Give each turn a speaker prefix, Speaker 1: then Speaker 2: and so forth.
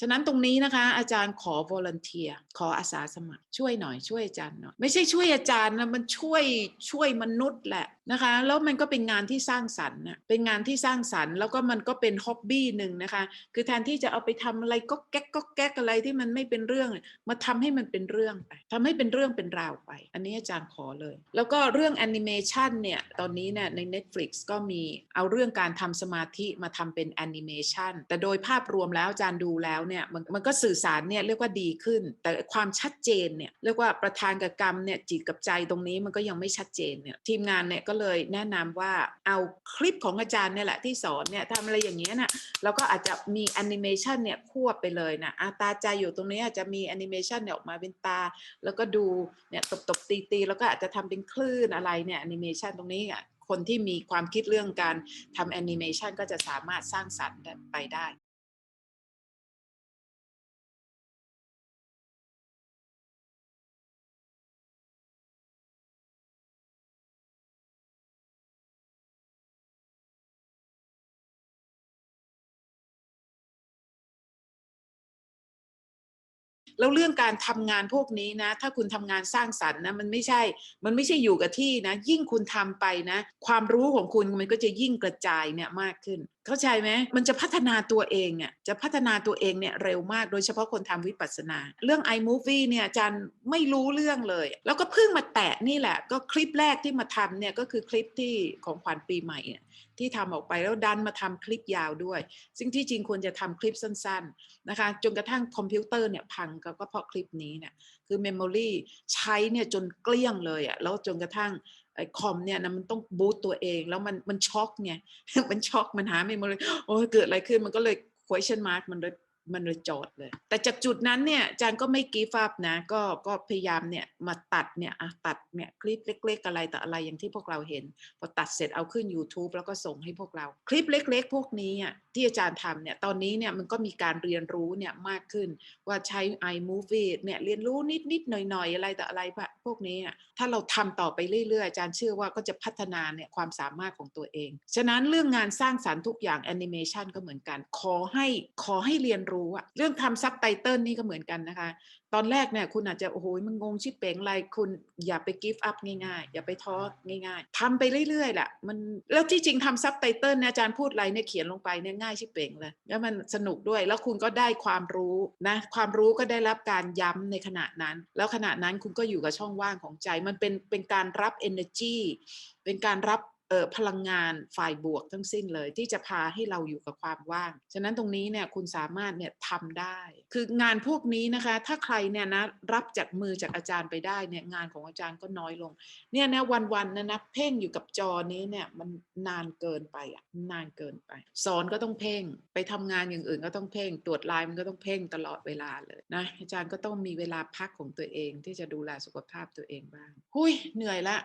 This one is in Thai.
Speaker 1: ฉะนั้นตรงนี้นะคะ อาจารย์ขอ volunteer ขออาสาสมัคร ช่วยหน่อยช่วยอาจารย์หน่อยไม่ใช่ช่วยอาจารย์นะมันช่วยช่วยมนุษย์แหละนะคะ แล้วมันก็เป็นงานที่สร้างสรรค์นะเป็นงานที่สร้างสรรค์แล้วก็มันก็เป็นฮ็อบบี้หนึ่งนะคะ คือแทนที่จะเอาไปทำอะไรก็แก๊กก็แก๊กอะไรที่มันไม่เป็นเรื่อง มาทำให้มันเป็นเรื่องไปทำให้เป็นเรื่องเป็นราวไป อันนี้อาจารย์ขอเลย แล้วก็เรื่องแอนิเมชันเนี่ยตอนนี้เนี่ยใน Netflix ก็มีเอาเรื่องการทำสมาธิมาทำเป็นแอนิเมชันแต่โดยภาพรวมแล้วอาจารย์ดูแล้วเนี่ยมันมันก็สื่อสารเนี่ยเรียกว่าดีขึ้น แต่ความชัดเจนเนี่ยเรียกว่าประธานกับกรรมเนี่ยจิตกับใจตรงนี้มันก็ยังไม่ชัดเจนเนี่ยทีมงานเนี่ยก็เลยแนะนำว่าเอาคลิปของอาจารย์เนี่ยแหละที่สอนเนี่ยทำอะไรอย่างเงี้ยน่ะแล้วก็อาจจะมีแอนิเมชันเนี่ยควบไปเลยนะอาตาใจอยู่ตรงนี้อาจจะมีแอนิเมชันเนี่ยออกมาเป็นตา แล้วก็ดูเนี่ยตบตบตีตีแล้วก็อาจจะทำเป็นคลื่นอะไรเนี่ยแอนิเมชันตรงนี้อะคนที่มีความคิดเรื่องการทำแอนิเมชันก็จะสามารถสร้างสรรค์ไปได้ แล้วเรื่องการทำงานพวกนี้นะ ถ้าคุณทำงานสร้างสรรค์นะมันไม่ใช่ มันไม่ใช่อยู่กับที่นะ ยิ่งคุณทำไปนะ ความรู้ของคุณมันก็จะยิ่งกระจายเนี่ยมากขึ้น เข้าใจไหมมันจะพัฒนาตัวเองอะจะพัฒนาตัวเองเนี่ยเร็วมากโดยเฉพาะคนทำวิปัสสนา เรื่อง iMovie เนี่ยอาจารย์ไม่รู้เรื่องเลย แล้วก็เพิ่งมาแตะนี่แหละ ก็คลิปแรกที่มาทำเนี่ยก็คือคลิปที่ของขวัญปีใหม่เนี่ยที่ทำออกไปแล้วดันมาทำคลิปยาวด้วย ซึ่งที่จริงควรจะทำคลิปสั้น ๆนะคะ จนกระทั่งคอมพิวเตอร์เนี่ยพังก็ก็เพราะคลิปนี้เนี่ยคือเมมโมรีใช้เนี่ยจนเกลี้ยงเลยอะ่ะแล้วจนกระทั่ง ไอ้คอมเนี่ยนะมันต้องบูตตัวเอง แล้วมันมันช็อกไงมันช็อกมันหาเมมโมรีโอ้เกิดอะไรขึ้นมันก็เลย question mark มันเลยมันเลยจอดเลย แต่จากจุดนั้นเนี่ยอาจารย์ก็ไม่กีฟ up นะ ก็ก็พยายามเนี่ยมาตัดเนี่ยอะตัดเนี่ยคลิปเล็ก ๆ อะไรแต่อะไรอย่างที่พวกเราเห็น พอตัดเสร็จเอาขึ้น YouTube แล้วก็ส่งให้พวกเรา คลิปเล็ก ๆ พวกนี้อะ ที่อาจารย์ทำเนี่ยตอนนี้เนี่ยมันก็มีการเรียนรู้เนี่ยมากขึ้นว่าใช้ iMovie เนี่ยเรียนรู้นิดๆหน่อยๆอะไรแต่อะไรพวกนี้อะถ้าเราทำต่อไปเรื่อยๆ อาจารย์เชื่อว่าก็จะพัฒนาเนี่ยความสามารถของตัวเอง ฉะนั้นเรื่องงานสร้างสารรค์ทุกอย่างแอนิเมชันก็เหมือนกัน ขอให้ขอให้เรียนรู้อะเรื่องทำซับไตเติลนี่ก็เหมือนกันนะคะ ตอนแรกเนี่ยคุณอาจจะโอ้โหมันงงชิบเป๋งอะไรคุณอย่าไปกิฟต์อัพง่ายๆ อย่าไปท้อง่าย ๆทำไปเรื่อยๆแหละมันแล้วที่จริงทำซับไตเติลเนี่ยอาจารย์พูดอะไรเนี่ยเขียนลงไปเนี่ยง่ายชิเป่งเลยแล้วมันสนุกด้วยแล้วคุณก็ได้ความรู้นะความรู้ก็ได้รับการย้ำในขณะนั้น แล้วขณะนั้นคุณก็อยู่กับช่องว่างของใจ มันเป็นเป็นการรับ energy เป็นการรับ พลังงานฝ่ายบวกทั้งสิ้นเลยที่จะพาให้เราอยู่กับความว่าง ฉะนั้นตรงนี้เนี่ยคุณสามารถเนี่ยทำได้ คืองานพวกนี้นะคะ ถ้าใครเนี่ยนะรับจากมือจากอาจารย์ไปได้เนี่ยงานของอาจารย์ก็น้อยลง เนี่ยนะวันๆนะนะเพ่งอยู่กับจอนี้เนี่ยมันนานเกินไปอะนานเกินไป สอนก็ต้องเพ่งไปทำงานอย่างอื่นก็ต้องเพ่ง ตรวจลน์มันก็ต้องเพ่งตลอดเวลาเลยนะอาจารย์ก็ต้องมีเวลาพักของตัวเองที่จะดูแลสุขภาพตัวเองบ้าง หุยเหนื่อยละ